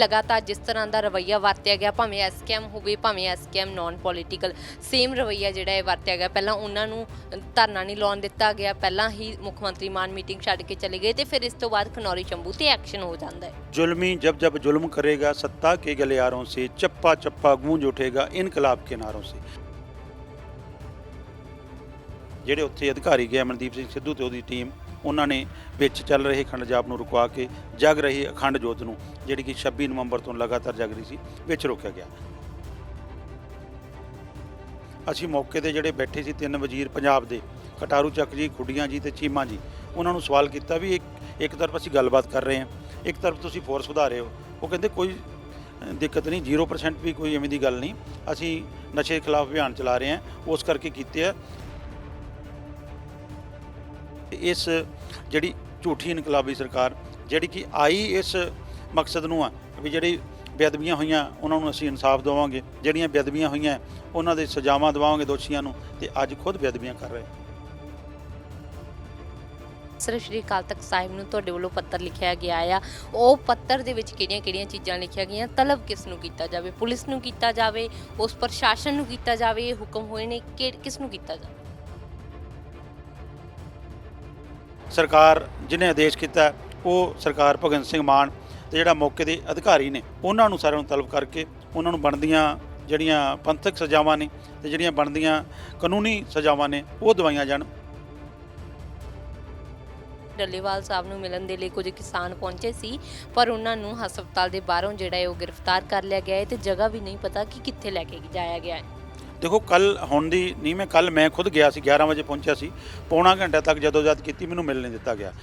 ਲਗਾਤਾਰ ਜਿਸ ਤਰ੍ਹਾਂ ਦਾ ਰਵੱਈਆ ਵਰਤਿਆ ਗਿਆ ਭਾਵੇਂ ਐਸਕੇਐਮ ਹੋਵੇ ਭਾਵੇਂ ਐਸਕੇਐਮ ਨਾਨ ਪੋਲੀਟੀਕਲ ਸੇਮ ਰਵੱਈਆ ਜਿਹੜਾ ਹੈ ਵਰਤਿਆ ਗਿਆ ਪਹਿਲਾਂ ਉਹਨਾਂ ਨੂੰ ਧਰਨਾ ਨਹੀਂ ਲਾਉਣ ਦਿੱਤਾ ਗਿਆ ਪਹਿਲਾਂ ਹੀ ਮੁੱਖ ਮੰਤਰੀ ਮਾਨ ਮੀਟਿੰਗ ਛੱਡ ਕੇ ਚਲੇ ਗਏ ਤੇ ਫਿਰ ਇਸ ਤੋਂ ਬਾਅਦ ਖਨੌਰੀ ਚੰਬੂ ਤੇ ਐਕਸ਼ਨ ਹੋ ਜਾਂਦਾ ਹੈ जुल्मी जब जब जुल्म करेगा सत्ता के गलियारों से चप्पा चप्पा गूंज उठेगा इनकलाब के नारों से ਜਿਹੜੇ ਉੱਥੇ ਅਧਿਕਾਰੀ ਗਏ ਅਮਨਦੀਪ ਸਿੰਘ ਸਿੱਧੂ ਤੇ ਉਹਦੀ ਟੀਮ ਉਹਨਾਂ ਨੇ ਵਿੱਚ ਚੱਲ ਰਹੇ ਖੰਡ ਜਾਪ ਨੂੰ ਰੁਕਵਾ ਕੇ ਜਗ ਰਹੀ ਅਖੰਡ ਜੋਤ ਨੂੰ, ਜਿਹੜੀ ਕਿ 26 ਨਵੰਬਰ ਤੋਂ ਲਗਾਤਾਰ ਜਗ ਰਹੀ ਸੀ, ਵਿੱਚ ਰੋਕਿਆ ਗਿਆ। ਅਸੀਂ ਮੌਕੇ ਤੇ ਜਿਹੜੇ ਬੈਠੇ ਸੀ ਤਿੰਨ ਵਜ਼ੀਰ ਪੰਜਾਬ ਦੇ, ਕਟਾਰੂ ਚੱਕ ਜੀ, ਖੁੱਡੀਆਂ ਜੀ ਤੇ ਚੀਮਾ ਜੀ, ਉਹਨਾਂ ਨੂੰ ਸਵਾਲ ਕੀਤਾ ਵੀ ਇੱਕ ਇੱਕ ਤਰਫ ਅਸੀਂ ਗੱਲਬਾਤ ਕਰ ਰਹੇ ਹਾਂ, ਇੱਕ ਤਰਫ ਤੁਸੀਂ ਫੋਰਸ ਵਧਾ ਰਹੇ ਹੋ। ਉਹ ਕਹਿੰਦੇ ਕੋਈ ਦਿੱਕਤ ਨਹੀਂ 0% ਵੀ ਕੋਈ ਐਵੇਂ ਦੀ ਗੱਲ ਨਹੀਂ, ਅਸੀਂ ਨਸ਼ੇ ਖਿਲਾਫ ਅਭਿਆਨ ਚਲਾ ਰਹੇ ਹਾਂ, ਉਸ ਕਰਕੇ ਕੀਤੇ ਆ। ਇਸ ਜਿਹੜੀ ਝੂਠੀ ਇਨਕਲਾਬੀ ਸਰਕਾਰ, ਜਿਹੜੀ ਕਿ ਆਈ ਇਸ ਮਕਸਦ ਨੂੰ ਆ ਵੀ ਜਿਹੜੀ ਬੇਅਦਬੀਆਂ ਹੋਈਆਂ, ਉਹਨਾਂ ਨੂੰ ਅਸੀਂ ਇਨਸਾਫ ਦੇਵਾਂਗੇ। ਜਿਹੜੀਆਂ ਬੇਅਦਬੀਆਂ ਹੋਈਆਂ, ਉਹਨਾਂ ਦੇ ਸਜ਼ਾਵਾਂ ਦਿਵਾਵਾਂਗੇ ਦੋਸ਼ੀਆਂ ਨੂੰ ਤੇ ਅੱਜ ਖੁਦ ਬੇਅਦਬੀਆਂ ਕਰ ਰਹੇ। ਸਰ, ਸ਼੍ਰੀ ਅਕਾਲ ਤਖਤ ਸਾਹਿਬ ਨੂੰ ਤੁਹਾਡੇ ਵੱਲੋਂ ਪੱਤਰ ਲਿਖਿਆ ਗਿਆ ਆ। ਉਹ ਪੱਤਰ ਦੇ ਵਿੱਚ ਕਿਹੜੀਆਂ-ਕਿਹੜੀਆਂ ਚੀਜ਼ਾਂ ਲਿਖੀਆਂ ਗਈਆਂ? ਤਲਬ ਕਿਸ ਨੂੰ ਕੀਤਾ ਜਾਵੇ? ਪੁਲਿਸ ਨੂੰ ਕੀਤਾ ਜਾਵੇ? ਉਸ ਪ੍ਰਸ਼ਾਸਨ ਨੂੰ ਕੀਤਾ ਜਾਵੇ? ਇਹ ਹੁਕਮ ਹੋਏ ਨੇ? ਕਿ ਕਿਸ ਨੂੰ ਕੀਤਾ ਜਾਵੇ? ਸਰਕਾਰ ਜਿਹਨੇ ਆਦੇਸ਼ ਕੀਤਾ, ਉਹ ਸਰਕਾਰ ਭਗਵੰਤ ਸਿੰਘ ਮਾਨ ਤੇ ਜਿਹੜਾ ਮੌਕੇ ਦੇ ਅਧਿਕਾਰੀ ਨੇ, ਉਹਨਾਂ ਨੂੰ ਸਾਰਿਆਂ ਨੂੰ ਤਲਬ ਕਰਕੇ ਉਹਨਾਂ ਨੂੰ ਬਣਦੀਆਂ ਜਿਹੜੀਆਂ ਪੰਥਕ ਸਜ਼ਾਵਾਂ ਨੇ ਤੇ ਜਿਹੜੀਆਂ ਬਣਦੀਆਂ ਕਾਨੂੰਨੀ ਸਜ਼ਾਵਾਂ ਨੇ, ਉਹ ਦਵਾਈਆਂ ਜਾਣ। ਡੱਲੇਵਾਲ ਸਾਹਿਬ ਨੂੰ ਮਿਲਣ ਦੇ ਲਈ ਕੁਝ ਕਿਸਾਨ ਪਹੁੰਚੇ ਸੀ, ਪਰ ਉਹਨਾਂ ਨੂੰ ਹਸਪਤਾਲ ਦੇ ਬਾਹਰੋਂ ਜਿਹੜਾ ਹੈ ਉਹ ਗ੍ਰਿਫਤਾਰ ਕਰ ਲਿਆ ਗਿਆ ਹੈ ਤੇ ਜਗ੍ਹਾ ਵੀ ਨਹੀਂ ਪਤਾ ਕਿ ਕਿੱਥੇ ਲੈ ਕੇ ਜਾਇਆ ਗਿਆ ਹੈ। ਦੇਖੋ ਕੱਲ ਹੁਣ ਦੀ ਨਹੀਂ, ਮੈਂ ਕੱਲ ਮੈਂ ਖੁਦ ਗਿਆ ਸੀ 11 ਵਜੇ ਪਹੁੰਚਿਆ ਸੀ। ਪੌਣਾ ਘੰਟਾ ਤੱਕ ਜਦੋਂ ਜਦ ਕੀਤੀ, ਮੈਨੂੰ ਮਿਲ ਨਹੀਂ ਦਿੱਤਾ ਗਿਆ।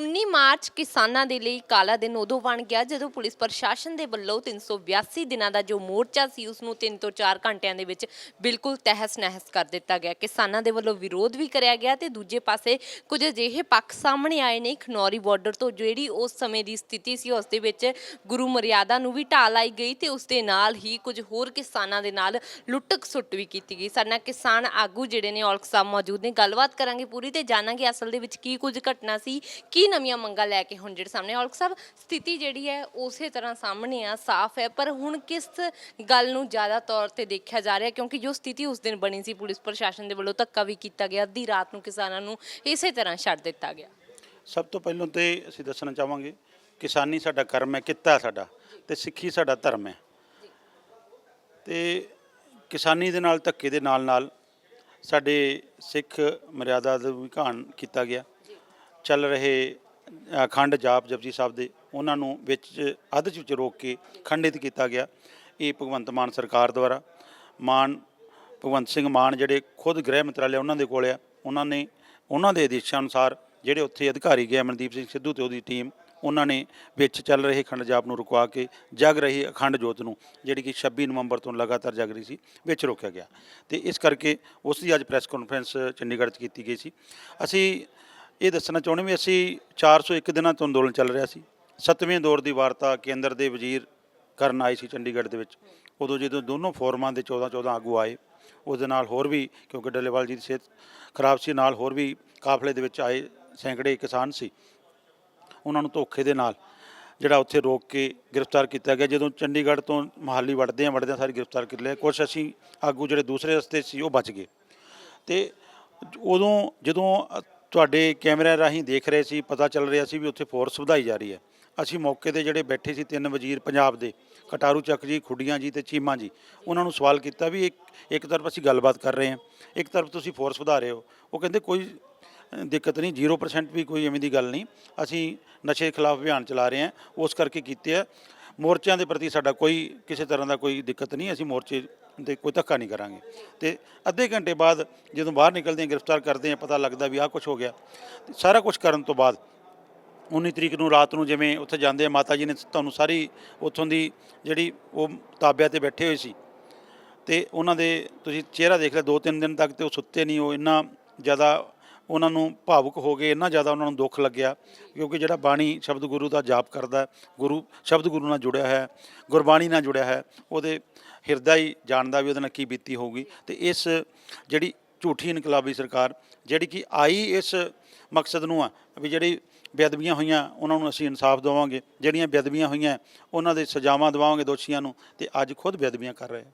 19 ਮਾਰਚ ਕਿਸਾਨਾਂ ਦੇ ਲਈ ਕਾਲਾ ਦਿਨ ਉਦੋਂ ਬਣ ਗਿਆ ਜਦੋਂ ਪੁਲਿਸ ਪ੍ਰਸ਼ਾਸਨ ਦੇ ਵੱਲੋਂ 382 ਦਿਨਾਂ ਦਾ ਜੋ ਮੋਰਚਾ ਸੀ ਉਸ ਨੂੰ 3 ਤੋਂ 4 ਘੰਟਿਆਂ ਦੇ ਵਿੱਚ ਬਿਲਕੁਲ ਤਹਿਸ-ਨਹਿਸ ਕਰ ਦਿੱਤਾ ਗਿਆ। ਕਿਸਾਨਾਂ ਦੇ ਵੱਲੋਂ ਵਿਰੋਧ ਵੀ ਕਰਿਆ ਗਿਆ ਤੇ ਦੂਜੇ ਪਾਸੇ ਕੁਝ ਅਜਿਹੇ ਪੱਖ ਸਾਹਮਣੇ ਆਏ ਨੇ। ਖਨੌਰੀ ਬਾਰਡਰ ਤੋਂ ਜਿਹੜੀ ਉਸ ਸਮੇਂ ਦੀ ਸਥਿਤੀ ਸੀ, ਉਸ ਦੇ ਵਿੱਚ ਗੁਰੂ ਮਰਿਆਦਾ ਨੂੰ ਵੀ ਢਾਲ ਆਈ ਗਈ ਤੇ ਉਸ ਦੇ ਨਾਲ ਹੀ ਕੁਝ ਹੋਰ ਕਿਸਾਨਾਂ ਦੇ ਨਾਲ ਲੁੱਟਕ ਸੁੱਟ ਵੀ ਕੀਤੀ ਗਈ। ਸਾਡੇ ਨਾਲ ਕਿਸਾਨ ਆਗੂ ਜਿਹੜੇ ਨੇ, ਔਲਖ ਸਾਹਿਬ ਮੌਜੂਦ ਨੇ। ਗੱਲਬਾਤ ਕਰਾਂਗੇ ਪੂਰੀ ਤੇ ਜਾਣਾਂਗੇ ਅਸਲ ਦੇ ਵਿੱਚ ਕੀ ਕੁਝ ਘਟਨਾ ਸੀ, ਕੀ ਨਵੀਆਂ ਮੰਗਾਂ ਲੈ ਕੇ ਹੁਣ ਜਿਹੜੇ ਸਾਹਮਣੇ ਔਲਖ ਸਾਹਿਬ, ਸਥਿਤੀ ਜਿਹੜੀ ਹੈ, ਉਸੇ ਤਰ੍ਹਾਂ ਸਾਹਮਣੇ ਆ, ਸਾਫ਼ ਹੈ। ਪਰ ਹੁਣ ਕਿਸ ਗੱਲ ਨੂੰ ਜ਼ਿਆਦਾ ਤੌਰ ਤੇ ਦੇਖਿਆ ਜਾ ਰਿਹਾ? ਕਿਉਂਕਿ ਜੋ ਸਥਿਤੀ ਉਸ ਦਿਨ ਬਣੀ ਸੀ, ਪੁਲਿਸ ਪ੍ਰਸ਼ਾਸਨ ਦੇ ਵੱਲੋਂ ਧੱਕਾ ਵੀ ਕੀਤਾ ਗਿਆ। ਅੱਧੀ ਰਾਤ ਨੂੰ ਕਿਸਾਨਾਂ ਨੂੰ ਇਸੇ ਤਰ੍ਹਾਂ ਛੱਡ ਦਿੱਤਾ ਗਿਆ। ਸਭ ਤੋਂ ਪਹਿਲਾਂ ਤੇ ਅਸੀਂ ਦੱਸਣਾ ਚਾਹਾਂਗੇ, ਕਿਸਾਨੀ ਸਾਡਾ ਕਰਮ ਹੈ, ਕਿੱਤਾ ਸਾਡਾ ਤੇ ਸਿੱਖੀ ਸਾਡਾ ਧਰਮ ਹੈ। ਤੇ ਕਿਸਾਨੀ ਦੇ ਨਾਲ, ਧੱਕੇ ਦੇ ਨਾਲ ਨਾਲ ਸਾਡੇ ਸਿੱਖ ਮਰਿਆਦਾ ਦਾ ਵੀ ਘਾਣ ਕੀਤਾ ਗਿਆ। ਚੱਲ ਰਹੇ ਅਖੰਡ ਜਾਪ ਜਪਜੀ ਸਾਹਿਬ ਦੇ, ਉਹਨਾਂ ਨੂੰ ਵਿੱਚ ਅੱਧ ਵਿੱਚ ਰੋਕ ਕੇ ਖੰਡਿਤ ਕੀਤਾ ਗਿਆ। ਇਹ ਭਗਵੰਤ ਮਾਨ ਸਰਕਾਰ ਦੁਆਰਾ, ਮਾਨ, ਭਗਵੰਤ ਸਿੰਘ ਮਾਨ ਜਿਹੜੇ ਖੁਦ ਗ੍ਰਹਿ ਮੰਤਰਾਲੇ ਉਹਨਾਂ ਦੇ ਕੋਲ ਆ। ਉਹਨਾਂ ਨੇ, ਉਹਨਾਂ ਦੇ ਆਦੇਸ਼ਾਂ ਅਨੁਸਾਰ ਜਿਹੜੇ ਉੱਥੇ ਅਧਿਕਾਰੀ ਗਏ ਮਨਦੀਪ ਸਿੰਘ ਸਿੱਧੂ ਤੇ ਉਹਦੀ ਟੀਮ, ਉਹਨਾਂ ਨੇ ਵਿੱਚ ਚੱਲ ਰਹੇ ਅਖੰਡ ਜਾਪ ਨੂੰ ਰੁਕਵਾ ਕੇ ਜਗ ਰਹੀ ਅਖੰਡ ਜੋਤ ਨੂੰ, ਜਿਹੜੀ ਕਿ 26 ਨਵੰਬਰ ਤੋਂ ਲਗਾਤਾਰ ਜਗ ਰਹੀ ਸੀ, ਵਿੱਚ ਰੋਕਿਆ ਗਿਆ। ਤੇ ਇਸ ਕਰਕੇ ਉਸ ਦੀ ਅੱਜ ਪ੍ਰੈਸ ਕਾਨਫਰੰਸ ਚੰਡੀਗੜ੍ਹ 'ਚ ਕੀਤੀ ਗਈ ਸੀ। ਅਸੀਂ ਇਹ ਦੱਸਣਾ ਚਾਹੁੰਦੇ ਵੀ ਅਸੀਂ 401 ਦਿਨਾਂ ਤੋਂ ਅੰਦੋਲਨ ਚੱਲ ਰਿਹਾ ਸੀ। ਸੱਤਵੇਂ ਦੌਰ ਦੀ ਵਾਰਤਾ ਕੇਂਦਰ ਦੇ ਵਜ਼ੀਰ ਕਰਨ ਆਏ ਸੀ ਚੰਡੀਗੜ੍ਹ ਦੇ ਵਿੱਚ। ਉਦੋਂ ਜਦੋਂ ਦੋਨੋਂ ਫੋਰਮਾਂ ਦੇ 14 14 ਆਗੂ ਆਏ, ਉਹਦੇ ਨਾਲ ਹੋਰ ਵੀ, ਕਿਉਂਕਿ ਡੱਲੇਵਾਲ ਜੀ ਦੀ ਸਿਹਤ ਖਰਾਬ ਸੀ, ਨਾਲ ਹੋਰ ਵੀ ਕਾਫਲੇ ਦੇ ਵਿੱਚ ਆਏ ਸੈਂਕੜੇ ਕਿਸਾਨ ਸੀ। ਉਹਨਾਂ ਨੂੰ ਧੋਖੇ ਦੇ ਨਾਲ ਜਿਹੜਾ ਉੱਥੇ ਰੋਕ ਕੇ ਗ੍ਰਿਫਤਾਰ ਕੀਤਾ ਗਿਆ। ਜਦੋਂ ਚੰਡੀਗੜ੍ਹ ਤੋਂ ਮਹਾਲੀ ਵੜਦੇ ਆ ਵੜਦੇ ਸਾਰੇ ਗ੍ਰਿਫਤਾਰ ਕਰ ਲਏ ਕੁਛ ਅਸੀਂ ਆਗੂ ਜਿਹੜੇ ਦੂਸਰੇ ਰਸਤੇ ਸੀ, ਉਹ ਬਚ ਗਏ। ਤੇ ਉਦੋਂ ਜਦੋਂ ਤੁਹਾਡੇ ਕੈਮਰਿਆਂ ਰਾਹੀਂ ਦੇਖ ਰਹੇ ਸੀ, ਪਤਾ ਚੱਲ ਰਿਹਾ ਸੀ ਵੀ ਉੱਥੇ ਫੋਰਸ ਵਧਾਈ ਜਾ ਰਹੀ ਹੈ। ਅਸੀਂ ਮੌਕੇ ਤੇ ਜਿਹੜੇ ਬੈਠੇ ਸੀ ਤਿੰਨ ਵਜ਼ੀਰ ਪੰਜਾਬ ਦੇ, ਕਟਾਰੂ ਚੱਕ ਜੀ, ਖੁੱਡੀਆਂ ਜੀ ਤੇ ਚੀਮਾ ਜੀ, ਉਹਨਾਂ ਨੂੰ ਸਵਾਲ ਕੀਤਾ ਵੀ ਇੱਕ ਇੱਕ ਤਰਫ ਅਸੀਂ ਗੱਲਬਾਤ ਕਰ ਰਹੇ ਹਾਂ, ਇੱਕ ਤਰਫ ਤੁਸੀਂ ਫੋਰਸ ਵਧਾ ਰਹੇ ਹੋ। ਉਹ ਕਹਿੰਦੇ ਕੋਈ ਦਿੱਕਤ ਨਹੀਂ 0% ਵੀ ਕੋਈ ਐਵੇਂ ਦੀ ਗੱਲ ਨਹੀਂ, ਅਸੀਂ ਨਸ਼ੇ ਖਿਲਾਫ ਅਭਿਆਨ ਚਲਾ ਰਹੇ ਹਾਂ, ਉਸ ਕਰਕੇ ਕੀਤੇ ਆ। ਮੋਰਚਿਆਂ ਦੇ ਪ੍ਰਤੀ ਸਾਡਾ ਕੋਈ ਕਿਸੇ ਤਰ੍ਹਾਂ ਦਾ ਕੋਈ ਦਿੱਕਤ ਨਹੀਂ, ਅਸੀਂ ਮੋਰਚੇ ਤੇ ਕੋਈ ਧੱਕਾ ਨਹੀਂ ਕਰਾਂਗੇ। ਤੇ ਅੱਧੇ ਘੰਟੇ ਬਾਅਦ ਜਦੋਂ ਬਾਹਰ ਨਿਕਲਦੇ ਹਾਂ, ਗ੍ਰਿਫਤਾਰ ਕਰਦੇ ਹਾਂ, ਪਤਾ ਲੱਗਦਾ ਵੀ ਆਹ ਕੁਝ ਹੋ ਗਿਆ। ਤੇ ਸਾਰਾ ਕੁਝ ਕਰਨ ਤੋਂ ਬਾਅਦ 19 ਤਰੀਕ ਨੂੰ ਰਾਤ ਨੂੰ ਜਿਵੇਂ ਉੱਥੇ ਜਾਂਦੇ ਆ ਮਾਤਾ ਜੀ ਨੇ ਤੁਹਾਨੂੰ ਸਾਰੀ ਉੱਥੋਂ ਦੀ ਜਿਹੜੀ ਉਹ ਤਾਬਿਆਂ ਤੇ ਬੈਠੇ ਹੋਏ ਸੀ। ਤੇ ਉਹਨਾਂ ਦੇ ਤੁਸੀਂ ਚਿਹਰਾ ਦੇਖ ਲਿਆ, ਦੋ ਤਿੰਨ ਦਿਨ ਤੱਕ ਤੇ ਉਹ ਸੁੱਤੇ ਨਹੀਂ, ਉਹ ਇੰਨਾ ਜ਼ਿਆਦਾ ਉਹਨਾਂ ਨੂੰ ਭਾਵੁਕ ਹੋ ਗਏ, ਇੰਨਾ ਜ਼ਿਆਦਾ ਉਹਨਾਂ ਨੂੰ ਦੁੱਖ ਲੱਗਿਆ, ਕਿਉਂਕਿ ਜਿਹੜਾ ਬਾਣੀ ਸ਼ਬਦ ਗੁਰੂ ਦਾ ਜਾਪ ਕਰਦਾ ਗੁਰੂ, ਸ਼ਬਦ ਗੁਰੂ ਨਾਲ ਜੁੜਿਆ ਹੈ, ਗੁਰਬਾਣੀ ਨਾਲ ਜੁੜਿਆ ਹੈ, ਉਹਦੇ ਹਿਰਦਾ ਹੀ ਜਾਣਦਾ ਵੀ ਉਹਦੇ ਨਾਲ ਕੀ ਬੀਤੀ ਹੋਊਗੀ। ਤੇ ਇਸ ਜਿਹੜੀ ਝੂਠੀ ਇਨਕਲਾਬੀ ਸਰਕਾਰ, ਜਿਹੜੀ ਕਿ ਆਈ ਇਸ ਮਕਸਦ ਨੂੰ ਆ, ਵੀ ਜਿਹੜੀ ਬੇਅਦਬੀਆਂ ਹੋਈਆਂ, ਉਹਨਾਂ ਨੂੰ ਅਸੀਂ ਇਨਸਾਫ ਦਿਵਾਵਾਂਗੇ ਜਿਹੜੀਆਂ ਬੇਅਦਬੀਆਂ ਹੋਈਆਂ, ਉਹਨਾਂ ਦੇ ਸਜ਼ਾਵਾਂ ਦਿਵਾਵਾਂਗੇ ਦੋਸ਼ੀਆਂ ਨੂੰ, ਤੇ ਅੱਜ ਖੁਦ ਬੇਅਦਬੀਆਂ ਕਰ ਰਹੇ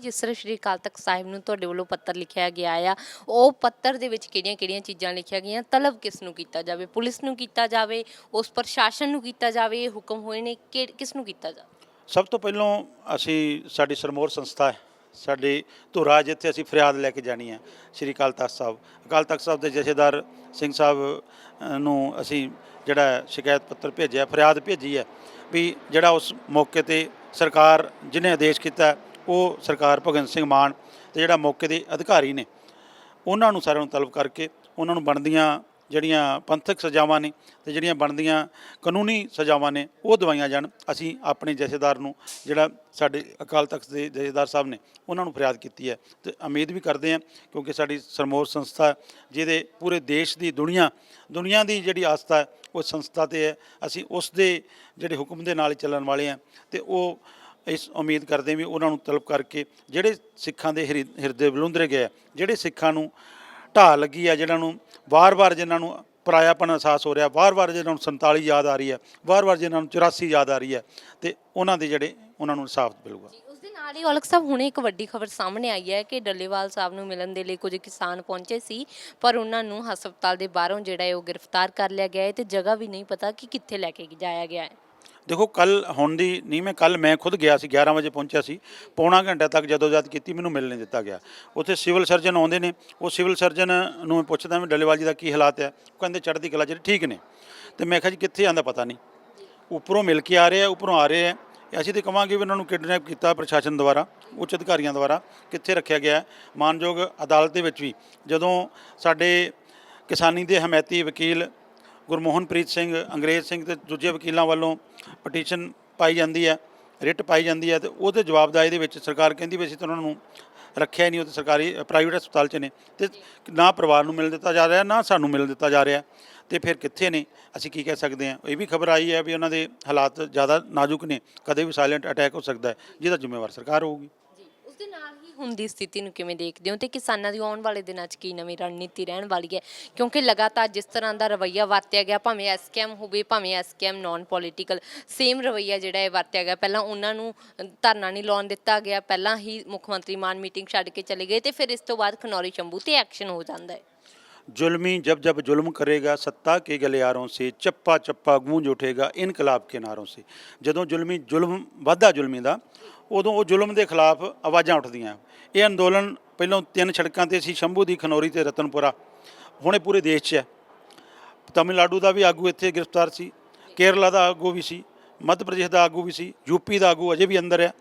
ਉਸ ਜਿਸ ਤਰ੍ਹਾਂ ਸ਼੍ਰੀ ਅਕਾਲ ਤਖਤ ਸਾਹਿਬ ਨੂੰ ਤੁਹਾਡੇ ਵੱਲੋਂ ਪੱਤਰ ਲਿਖਿਆ ਗਿਆ ਆ, ਉਹ ਪੱਤਰ ਦੇ ਵਿੱਚ ਕਿਹੜੀਆਂ-ਕਿਹੜੀਆਂ ਚੀਜ਼ਾਂ ਲਿਖੀਆਂ ਗਈਆਂ, ਤਲਬ ਕਿਸ ਨੂੰ ਕੀਤਾ ਜਾਵੇ, ਪੁਲਿਸ ਨੂੰ ਕੀਤਾ ਜਾਵੇ, ਉਸ ਪ੍ਰਸ਼ਾਸਨ ਨੂੰ ਕੀਤਾ ਜਾਵੇ, ਇਹ ਹੁਕਮ ਹੋਏ ਨੇ, ਕਿ ਕਿਸ ਨੂੰ ਕੀਤਾ ਜਾਵੇ? ਸਭ ਤੋਂ ਪਹਿਲਾਂ ਅਸੀਂ ਸਾਡੀ ਸਰਮੋਰ ਸੰਸਥਾ ਹੈ, ਸਾਡੀ ਧੁਰਾ ਜਿੱਥੇ ਅਸੀਂ ਫਰਿਆਦ ਲੈ ਕੇ ਜਾਣੀ ਹੈ, ਸ਼੍ਰੀ ਅਕਾਲ ਤਖਤ ਸਾਹਿਬ। ਅਕਾਲ ਤਖਤ ਸਾਹਿਬ ਦੇ ਜਥੇਦਾਰ ਸਿੰਘ ਸਾਹਿਬ ਨੂੰ ਅਸੀਂ ਜਿਹੜਾ ਸ਼ਿਕਾਇਤ ਪੱਤਰ ਭੇਜਿਆ, ਫਰਿਆਦ ਭੇਜੀ ਹੈ, ਵੀ ਜਿਹੜਾ ਉਸ ਮੌਕੇ ਤੇ ਸਰਕਾਰ, ਜਿਹਨੇ ਆਦੇਸ਼ ਕੀਤਾ ਉਹ ਸਰਕਾਰ ਭਗਵੰਤ ਸਿੰਘ ਮਾਨ ਤੇ ਜਿਹੜਾ ਮੌਕੇ ਦੇ ਅਧਿਕਾਰੀ ਨੇ, ਉਹਨਾਂ ਨੂੰ ਸਾਰਿਆਂ ਨੂੰ ਤਲਬ ਕਰਕੇ ਉਹਨਾਂ ਨੂੰ ਬਣਦੀਆਂ ਜਿਹੜੀਆਂ ਪੰਥਕ ਸਜ਼ਾਵਾਂ ਨੇ ਤੇ ਜਿਹੜੀਆਂ ਬਣਦੀਆਂ ਕਾਨੂੰਨੀ ਸਜ਼ਾਵਾਂ ਨੇ, ਉਹ ਦਵਾਈਆਂ ਜਾਣ। ਅਸੀਂ ਆਪਣੇ ਜਥੇਦਾਰ ਨੂੰ ਜਿਹੜਾ ਸਾਡੇ ਅਕਾਲ ਤਖਤ ਦੇ ਜਥੇਦਾਰ ਸਾਹਿਬ ਨੇ, ਉਹਨਾਂ ਨੂੰ ਫਰਿਆਦ ਕੀਤੀ ਹੈ ਤੇ ਉਮੀਦ ਵੀ ਕਰਦੇ ਹਾਂ ਕਿਉਂਕਿ ਸਾਡੀ ਸਰਮੋਰ ਸੰਸਥਾ ਜਿਹਦੇ ਪੂਰੇ ਦੇਸ਼ ਦੀ ਦੁਨੀਆ ਦੁਨੀਆ ਦੀ ਜਿਹੜੀ ਆਸਥਾ ਉਹ ਸੰਸਥਾ ਤੇ ਹੈ। ਅਸੀਂ ਉਸ ਦੇ ਜਿਹੜੇ ਹੁਕਮ ਦੇ ਨਾਲ ਚੱਲਣ ਵਾਲੇ ਹਾਂ ਤੇ ਉਹ ਇਸ ਉਮੀਦ ਕਰਦੇ ਵੀ ਉਹਨਾਂ ਨੂੰ ਤਲਬ ਕਰਕੇ ਜਿਹੜੇ ਸਿੱਖਾਂ ਦੇ ਹਿਰ- ਹਿਰਦੇ ਵਿਲੁੰਦਰੇ ਗਏ ਆ, ਜਿਹੜੇ ਸਿੱਖਾਂ ਨੂੰ ਢਾਹ ਲੱਗੀ ਆ ਜਿਹਨਾਂ ਨੂੰ ਵਾਰ-ਵਾਰ ਜਿਨ੍ਹਾਂ ਨੂੰ ਪਰਾਇਆਪਨ ਅਹਿਸਾਸ ਹੋ ਰਿਹਾ ਵਾਰ-ਵਾਰ ਜਿਹਨਾਂ ਨੂੰ 47 ਯਾਦ ਆ ਰਹੀ ਹੈ ਵਾਰ-ਵਾਰ ਜਿਹਨਾਂ ਨੂੰ 84 ਯਾਦ ਆ ਰਹੀ ਹੈ ਤੇ ਉਹਨਾਂ ਦੇ ਜਿਹੜੇ ਉਹਨਾਂ ਨੂੰ ਇਨਸਾਫ ਮਿਲੂਗਾ। ਜੀ ਉਸ ਦੇ ਨਾਲ ਹੀ ਔਲਖ ਸਾਹਿਬ ਹੁਣੇ ਇੱਕ ਵੱਡੀ ਖਬਰ ਸਾਹਮਣੇ ਆਈ ਹੈ ਕਿ ਡੱਲੇਵਾਲ ਸਾਹਿਬ ਨੂੰ ਮਿਲਣ ਦੇ ਲਈ ਕੁਝ ਕਿਸਾਨ ਪਹੁੰਚੇ ਸੀ ਪਰ ਉਹਨਾਂ ਨੂੰ ਹਸਪਤਾਲ ਦੇ ਬਾਹਰੋਂ ਜਿਹੜਾ ਹੈ ਉਹ ਗ੍ਰਿਫਤਾਰ ਕਰ ਲਿਆ ਗਿਆ ਹੈ ਤੇ ਜਗ੍ਹਾ ਵੀ ਨਹੀਂ ਪਤਾ ਕਿ ਕਿੱਥੇ ਲੈ ਕੇ ਜਾਇਆ ਗਿਆ ਹੈ। ਦੇਖੋ ਕੱਲ ਹੁਣ ਦੀ ਨਹੀਂ, ਮੈਂ ਕੱਲ ਮੈਂ ਖੁਦ ਗਿਆ ਸੀ 11 ਵਜੇ ਪਹੁੰਚਿਆ ਸੀ। ਪੌਣਾ ਘੰਟਾ ਤੱਕ ਜਦੋਂ ਜਦ ਕੀਤੀ, ਮੈਨੂੰ ਮਿਲ ਨਹੀਂ ਦਿੱਤਾ ਗਿਆ। ਉੱਥੇ ਸਿਵਲ ਸਰਜਨ ਆਉਂਦੇ ਨੇ, ਉਹ ਸਿਵਲ ਸਰਜਨ ਨੂੰ ਮੈਂ ਪੁੱਛਦਾ ਵੀ ਡੱਲੇਵਾਲ ਜੀ ਦਾ ਕੀ ਹਾਲਾਤ ਹੈ? ਉਹ ਕਹਿੰਦੇ ਚੜ੍ਹਦੀ ਕਲਾ ਜਿਹੜੇ ਠੀਕ ਨੇ। ਤੇ ਮੈਂ ਕਿਹਾ ਜੀ, ਕਿੱਥੇ ਆਂਦਾ ਪਤਾ ਨਹੀਂ। ਉੱਪਰੋਂ ਮਿਲ ਕੇ ਆ ਰਹੇ ਆ ਉੱਪਰੋਂ ਆ ਰਹੇ ਆ ਅਸੀਂ ਤੇ ਕਵਾਂਗੇ ਵੀ ਉਹਨਾਂ ਨੂੰ ਕਿਡਨੈਪ ਕੀਤਾ ਪ੍ਰਸ਼ਾਸਨ ਦੁਆਰਾ, ਉੱਚ ਅਧਿਕਾਰੀਆਂ ਦੁਆਰਾ, ਕਿੱਥੇ ਰੱਖਿਆ ਗਿਆ ਮਾਨਯੋਗ ਅਦਾਲਤ ਦੇ ਵਿੱਚ ਵੀ, ਜਦੋਂ ਸਾਡੇ ਕਿਸਾਨੀ ਦੇ ਹਮਾਇਤੀ ਵਕੀਲ ਗੁਰਮੋਹਨਪ੍ਰੀਤ ਸਿੰਘ, ਅੰਗਰੇਜ਼ ਸਿੰਘ ਤੇ ਦੂਜੇ ਵਕੀਲਾਂ ਵੱਲੋਂ ਪਟੀਸ਼ਨ ਪਾਈ ਜਾਂਦੀ ਹੈ ਰਿਟ ਪਾਈ ਜਾਂਦੀ ਹੈ ਤੇ ਉਹਦੇ ਜਵਾਬਦਾਰੀ ਦੇ ਵਿੱਚ ਸਰਕਾਰ ਕਹਿੰਦੀ ਵੀ ਅਸੀਂ ਤਾਂ ਉਹਨਾਂ ਨੂੰ ਰੱਖਿਆ ਹੀ ਨਹੀਂ, ਉਹ ਤਾਂ ਸਰਕਾਰੀ ਪ੍ਰਾਈਵੇਟ ਹਸਪਤਾਲ 'ਚ ਨੇ ਤੇ ਨਾ ਪਰਿਵਾਰ ਨੂੰ ਮਿਲ ਦਿੱਤਾ ਜਾ ਰਿਹਾ, ਨਾ ਸਾਨੂੰ ਮਿਲ ਦਿੱਤਾ ਜਾ ਰਿਹਾ ਤੇ ਫਿਰ ਕਿੱਥੇ ਨੇ? ਅਸੀਂ ਕੀ ਕਹਿ ਸਕਦੇ ਹਾਂ? ਇਹ ਵੀ ਖਬਰ ਆਈ ਹੈ ਵੀ ਉਹਨਾਂ ਦੇ ਹਾਲਾਤ ਜ਼ਿਆਦਾ ਨਾਜ਼ੁਕ ਨੇ, ਕਦੇ ਵੀ ਸਾਇਲੈਂਟ ਅਟੈਕ ਹੋ ਸਕਦਾ ਹੈ, ਜਿਹਦਾ ਜ਼ਿੰਮੇਵਾਰ ਸਰਕਾਰ ਹੋਊਗੀ। ਜੀ ਉਸ ਦੇ ਨਾਲ ਹੁਣ ਦੀ ਸਥਿਤੀ ਨੂੰ ਕਿਵੇਂ ਦੇਖਦੇ ਹੋ ਤੇ ਕਿਸਾਨਾਂ ਦੀ ਆਉਣ ਵਾਲੇ ਦਿਨਾਂ 'ਚ ਕੀ ਨਵੀਂ ਰਣਨੀਤੀ ਰਹਿਣ ਵਾਲੀ ਹੈ? ਕਿਉਂਕਿ ਲਗਾਤਾਰ ਜਿਸ ਤਰ੍ਹਾਂ ਦਾ ਰਵੱਈਆ ਵਰਤਿਆ ਗਿਆ, ਭਾਵੇਂ ਐਸਕੇਐਮ ਹੋਵੇ, ਭਾਵੇਂ ਐਸਕੇਐਮ ਨਾਨ ਪੋਲੀਟੀਕਲ ਸੇਮ ਰਵੱਈਆ ਜਿਹੜਾ ਹੈ ਵਰਤਿਆ ਗਿਆ। ਪਹਿਲਾਂ ਉਹਨਾਂ ਨੂੰ ਧਰਨਾ ਨਹੀਂ ਲਾਉਣ ਦਿੱਤਾ ਗਿਆ, ਪਹਿਲਾਂ ਹੀ ਮੁੱਖ ਮੰਤਰੀ ਮਾਨ ਮੀਟਿੰਗ ਛੱਡ ਕੇ ਚਲੇ ਗਏ ਤੇ ਫਿਰ ਇਸ ਤੋਂ ਬਾਅਦ ਖਨੌਰੀ ਸ਼ੰਭੂ ਤੇ ਐਕਸ਼ਨ ਹੋ ਜਾਂਦਾ ਹੈ। जुल्मी जब जब जुल्म करेगा सत्ता के गलियारों से चप्पा चप्पा गूंज उठेगा इनकलाब के नारों से ਜਦੋਂ ਜ਼ੁਲਮੀ ਜ਼ੁਲਮ ਵਾਧਾ ਜ਼ੁਲਮੀ ਦਾ ਉਦੋਂ ਉਹ ਜ਼ੁਲਮ ਦੇ ਖਿਲਾਫ ਆਵਾਜ਼ਾਂ ਉੱਠਦੀਆਂ ਇਹ ਅੰਦੋਲਨ ਪਹਿਲਾਂ ਤਿੰਨ ਸੜਕਾਂ ਤੇ ਸੀ ਸ਼ੰਭੂ ਦੀ ਖਨੌਰੀ ਤੇ ਰਤਨਪੁਰਾ ਹੁਣੇ ਪੂਰੇ ਦੇਸ਼ 'ਚ ਹੈ ਤਮਿਲਨਾਡੂ ਦਾ ਵੀ ਆਗੂ ਇੱਥੇ ਗ੍ਰਿਫਤਾਰ ਸੀ ਕੇਰਲਾ ਦਾ ਆਗੂ ਵੀ ਸੀ ਮੱਧ ਪ੍ਰਦੇਸ਼ ਦਾ ਆਗੂ ਵੀ ਸੀ ਯੂਪੀ ਦਾ ਆਗੂ ਅਜੇ ਵੀ ਅੰਦਰ ਹੈ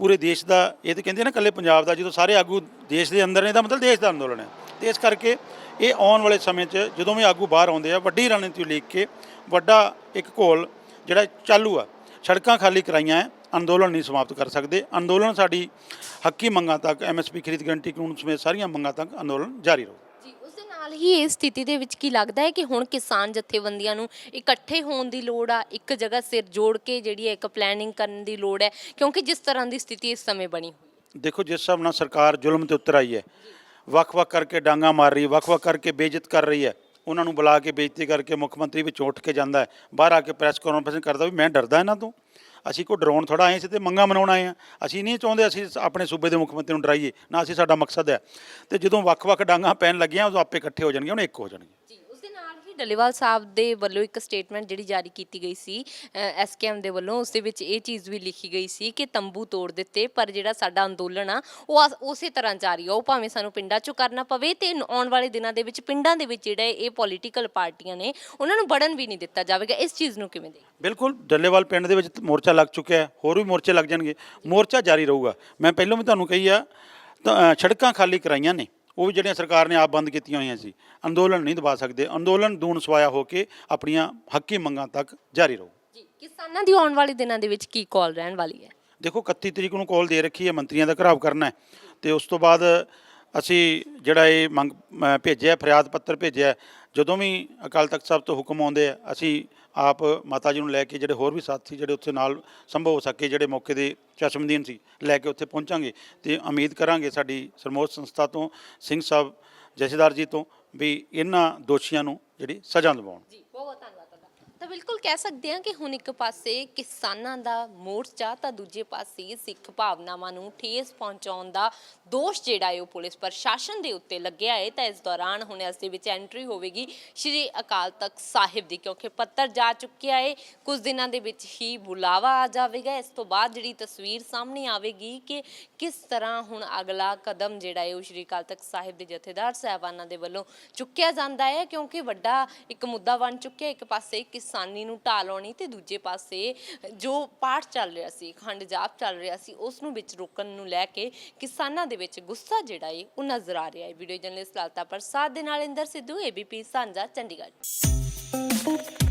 ਪੂਰੇ ਦੇਸ਼ ਦਾ ਇਹ ਤੇ ਕਹਿੰਦੇ ਨਾ ਕੱਲੇ ਪੰਜਾਬ ਦਾ ਜਦੋਂ ਸਾਰੇ ਆਗੂ ਦੇਸ਼ ਦੇ ਅੰਦਰ ਨੇ ਤਾਂ ਮਤਲਬ ਦੇਸ਼ ਦਾ ਅੰਦੋਲਨ ਹੈ ਤੇ ਇਸ ਕਰਕੇ ਇਹ ਆਉਣ ਵਾਲੇ ਸਮੇਂ 'ਚ ਜਦੋਂ ਵੀ ਆਗੂ ਬਾਹਰ ਆਉਂਦੇ ਆ ਵੱਡੀ ਰਣਨੀਤੀ ਲਿਖ ਕੇ ਵੱਡਾ ਇੱਕ ਘੋਲ ਜਿਹੜਾ ਚਾਲੂ ਆ ਸੜਕਾਂ ਖਾਲੀ ਕਰਾਈਆਂ ਹੈ ਅੰਦੋਲਨ ਨਹੀਂ ਸਮਾਪਤ ਕਰ ਸਕਦੇ। ਅੰਦੋਲਨ ਸਾਡੀ ਹੱਕੀ ਮੰਗਾਂ ਤੱਕ ਐਮਐਸਪੀ ਖਰੀਦ ਗਰੰਟੀ ਕਾਨੂੰਨ ਸਮੇਤ ਸਾਰੀਆਂ ਮੰਗਾਂ ਤੱਕ ਅੰਦੋਲਨ ਜਾਰੀ ਰਹੂ। ਜੀ ਉਸ ਦੇ ਨਾਲ ਹੀ ਇਸ ਸਥਿਤੀ ਦੇ ਵਿੱਚ ਕੀ ਲੱਗਦਾ ਹੈ ਕਿ ਹੁਣ ਕਿਸਾਨ ਜਥੇਬੰਦੀਆਂ ਨੂੰ ਇਕੱਠੇ ਹੋਣ ਦੀ ਲੋੜ ਆ ਇੱਕ ਜਗ੍ਹਾ ਸਿਰ ਜੋੜ ਕੇ ਜਿਹੜੀ ਹੈ ਇੱਕ ਪਲੈਨਿੰਗ ਕਰਨ ਦੀ ਲੋੜ ਹੈ ਕਿਉਂਕਿ ਜਿਸ ਤਰ੍ਹਾਂ ਦੀ ਸਥਿਤੀ ਇਸ ਸਮੇਂ ਬਣੀ ਹੋਈ ਦੇਖੋ ਜਿਸ ਹਿਸਾਬ ਨਾਲ ਸਰਕਾਰ ਜ਼ੁਲਮ ਤੇ ਉਤਰ ਆਈ ਹੈ ਵੱਖ-ਵੱਖ ਕਰਕੇ ਡਾਂਗਾ ਮਾਰ ਰਹੀ ਹੈ, ਵੱਖ-ਵੱਖ ਕਰਕੇ ਬੇਇੱਜ਼ਤ ਕਰ ਰਹੀ ਹੈ। ਉਹਨਾਂ ਨੂੰ ਬੁਲਾ ਕੇ ਬੇਇੱਜ਼ਤੀ ਕਰਕੇ ਮੁੱਖ ਮੰਤਰੀ ਵਿੱਚ ਉੱਠ ਕੇ ਜਾਂਦਾ ਹੈ। ਬਾਹਰ ਆ ਕੇ ਪ੍ਰੈਸ ਕਾਨਫਰੰਸ ਕਰਦਾ ਵੀ ਮੈਂ ਡਰਦਾ ਇਹਨਾਂ ਤੋਂ। ਅਸੀਂ ਕੋਈ ਡਰਾਉਣ ਥੋੜਾ ਆਏ ਸੀ ਤੇ ਮੰਗਾ ਮਨਾਉਣ ਆਏ ਆ ਅਸੀਂ ਨਹੀਂ ਚਾਹੁੰਦੇ ਅਸੀਂ ਆਪਣੇ ਸੂਬੇ ਦੇ ਮੁੱਖ ਮੰਤਰੀ ਨੂੰ ਡਰਾਈਏ, ਨਾ ਅਸੀਂ ਸਾਡਾ ਮਕਸਦ ਹੈ। ਤੇ ਜਦੋਂ ਵੱਖ-ਵੱਖ ਡਾਂਗਾ ਪੈਣ ਲੱਗੀਆਂ, ਉਦੋਂ ਆਪੇ ਇਕੱਠੇ ਹੋ ਜਾਣਗੇ ਹੁਣ ਇੱਕ ਹੋ ਜਾਣਗੇ। ਜੀ ਡੱਲੇਵਾਲ ਸਾਹਿਬ ਦੇ ਵੱਲੋਂ ਇੱਕ ਸਟੇਟਮੈਂਟ ਜਿਹੜੀ ਜਾਰੀ ਕੀਤੀ ਗਈ ਸੀ ਐਸਕੇਐਮ ਦੇ ਵੱਲੋਂ ਉਸ ਦੇ ਵਿੱਚ ਇਹ ਚੀਜ਼ ਵੀ ਲਿਖੀ ਗਈ ਸੀ ਕਿ ਤੰਬੂ ਤੋੜ ਦਿੱਤੇ ਪਰ ਜਿਹੜਾ ਸਾਡਾ ਅੰਦੋਲਨ ਆ ਉਹ ਆਸ- ਉਸੇ ਤਰ੍ਹਾਂ ਜਾਰੀ ਆ। ਉਹ ਭਾਵੇਂ ਸਾਨੂੰ ਪਿੰਡਾਂ ਚੋਂ ਕਰਨਾ ਪਵੇ ਤੇ ਆਉਣ ਵਾਲੇ ਦਿਨਾਂ ਦੇ ਵਿੱਚ ਪਿੰਡਾਂ ਦੇ ਵਿੱਚ ਜਿਹੜਾ ਇਹ ਪੋਲੀਟੀਕਲ ਪਾਰਟੀਆਂ ਨੇ ਉਹਨਾਂ ਨੂੰ ਵੜਨ ਵੀ ਨਹੀਂ ਦਿੱਤਾ ਜਾਵੇਗਾ। ਇਸ ਚੀਜ਼ ਨੂੰ ਕਿਵੇਂ ਦੇ ਬਿਲਕੁਲ ਡੱਲੇਵਾਲ ਪਿੰਡ ਦੇ ਵਿੱਚ ਮੋਰਚਾ ਲੱਗ ਚੁੱਕਿਆ ਹੈ। ਹੋਰ ਵੀ ਮੋਰਚੇ ਲੱਗ ਜਾਣਗੇ। ਮੋਰਚਾ ਜਾਰੀ ਰਹੂਗਾ। ਮੈਂ ਪਹਿਲਾਂ ਵੀ ਤੁਹਾਨੂੰ ਕਹੀ ਆ ਤਾਂ ਅ, ਸੜਕਾਂ ਖਾਲੀ ਕਰਾਈਆਂ ਨੇ। ਉਹ ਵੀ ਜਿਹੜੀਆਂ ਸਰਕਾਰ ਨੇ ਆਪ ਬੰਦ ਕੀਤੀਆਂ ਹੋਈਆਂ ਸੀ ਅੰਦੋਲਨ ਨਹੀਂ ਦਬਾ ਸਕਦੇ ਅੰਦੋਲਨ ਦੂਣ ਸਵਾਇਆ ਹੋ ਕੇ ਆਪਣੀਆਂ ਹੱਕੀ ਮੰਗਾਂ ਤੱਕ ਜਾਰੀ ਰਹੂ। ਜੀ ਕਿਸਾਨਾਂ ਦੀ ਆਉਣ ਵਾਲੇ ਦਿਨਾਂ ਦੇ ਵਿੱਚ ਕੀ ਕਾਲ ਰਹਿਣ ਵਾਲੀ ਹੈ? ਦੇਖੋ 31 ਤਰੀਕ ਨੂੰ ਕਾਲ ਦੇ ਰੱਖੀ ਹੈ ਮੰਤਰੀਆਂ ਦਾ ਘਰਾਵ ਕਰਨਾ ਹੈ ਤੇ ਉਸ ਤੋਂ ਬਾਅਦ ਅਸੀਂ ਜਿਹੜਾ ਇਹ ਮੰਗ ਭੇਜਿਆ ਫਰਿਆਦ ਪੱਤਰ ਭੇਜਿਆ ਜਦੋਂ ਵੀ ਅਕਾਲ ਤਖਤ ਸਾਹਿਬ ਤੋਂ ਹੁਕਮ ਆਉਂਦੇ ਆ ਅਸੀਂ ਆਪ ਮਾਤਾ ਜੀ ਨੂੰ ਲੈ ਕੇ ਜਿਹੜੇ ਹੋਰ ਵੀ ਸਾਥੀ ਜਿਹੜੇ ਉੱਥੇ ਨਾਲ ਸੰਭਵ ਹੋ ਸਕੇ, ਜਿਹੜੇ ਮੌਕੇ ਦੇ ਚਸ਼ਮਦੀਨ ਸੀ, ਲੈ ਕੇ ਉੱਥੇ ਪਹੁੰਚਾਂਗੇ ਤੇ ਉਮੀਦ ਕਰਾਂਗੇ ਸਾਡੀ ਸਰਮੋਦ ਸੰਸਥਾ ਤੋਂ, ਸਿੰਘ ਸਾਹਿਬ ਜਥੇਦਾਰ ਜੀ ਤੋਂ ਵੀ ਇਹਨਾਂ ਦੋਸ਼ੀਆਂ ਨੂੰ ਜਿਹੜੀ ਸਜ਼ਾ ਦਿਵਾਉਣ ਜੀ ਬਹੁਤ ਧੰਨਵਾਦ ਤੁਹਾਡਾ ਤਾਂ ਬਿਲਕੁਲ ਕਹਿ ਸਕਦੇ ਹਾਂ ਕਿ ਹੁਣ ਇੱਕ ਪਾਸੇ ਕਿਸਾਨਾਂ ਦਾ ਮੋਰਚਾ, ਤਾਂ ਦੂਜੇ ਪਾਸੇ ਸਿੱਖ ਭਾਵਨਾਵਾਂ ਨੂੰ ਠੇਸ ਪਹੁੰਚਾਉਣ ਦਾ ਦੋਸ਼ ਜਿਹੜਾ ਹੈ ਉਹ ਪੁਲਿਸ ਪ੍ਰਸ਼ਾਸਨ ਦੇ ਉੱਤੇ ਲੱਗਿਆ ਹੈ। ਤਾਂ ਇਸ ਦੌਰਾਨ ਹੁਣ ਇਸ ਦੇ ਵਿੱਚ ਐਂਟਰੀ ਹੋਵੇਗੀ ਸ਼੍ਰੀ ਅਕਾਲ ਤਖਤ ਸਾਹਿਬ ਦੀ, ਕਿਉਂਕਿ ਪੱਤਰ ਜਾ ਚੁੱਕਿਆ ਹੈ। ਕੁਝ ਦਿਨਾਂ ਦੇ ਵਿੱਚ ਹੀ ਬੁਲਾਵਾ ਆ ਜਾਵੇਗਾ। ਇਸ ਤੋਂ ਬਾਅਦ ਜਿਹੜੀ ਤਸਵੀਰ ਸਾਹਮਣੇ ਆਵੇਗੀ ਕਿ ਕਿਸ ਤਰ੍ਹਾਂ ਹੁਣ ਅਗਲਾ ਕਦਮ ਜਿਹੜਾ ਹੈ ਉਹ ਸ਼੍ਰੀ ਅਕਾਲ ਤਖਤ ਸਾਹਿਬ ਦੇ ਜਥੇਦਾਰ ਸਾਹਿਬਾਨਾਂ ਦੇ ਵੱਲੋਂ ਚੁੱਕਿਆ ਜਾਂਦਾ ਹੈ, ਕਿਉਂਕਿ ਵੱਡਾ ਇੱਕ ਮੁੱਦਾ ਬਣ ਚੁੱਕਿਆ। ਇੱਕ ਪਾਸੇ ਕਿਸ ਕਿਸਾਨੀ ਨੂੰ ਢਾਲ ਆਉਣੀ ਤੇ ਦੂਜੇ ਪਾਸੇ ਜੋ ਪਾਠ ਚੱਲ ਰਿਹਾ ਸੀ, ਖੰਡ ਜਾਪ ਚੱਲ ਰਿਹਾ ਸੀ, ਉਸ ਨੂੰ ਵਿੱਚ ਰੋਕਣ ਨੂੰ ਲੈ ਕੇ ਕਿਸਾਨਾਂ ਦੇ ਵਿੱਚ ਗੁੱਸਾ ਜਿਹੜਾ ਹੈ ਉਹ ਨਜ਼ਰ ਆ ਰਿਹਾ ਹੈ ਵੀਡੀਓ ਜਰਨਲਿਸਟ ਲਾਲਤਾ ਪ੍ਰਸਾਦ ਦੇ ਨਾਲ ਇੰਦਰ ਸਿੱਧੂ ਏਬੀਪੀ ਸਾਂਝਾ, ਚੰਡੀਗੜ੍ਹ।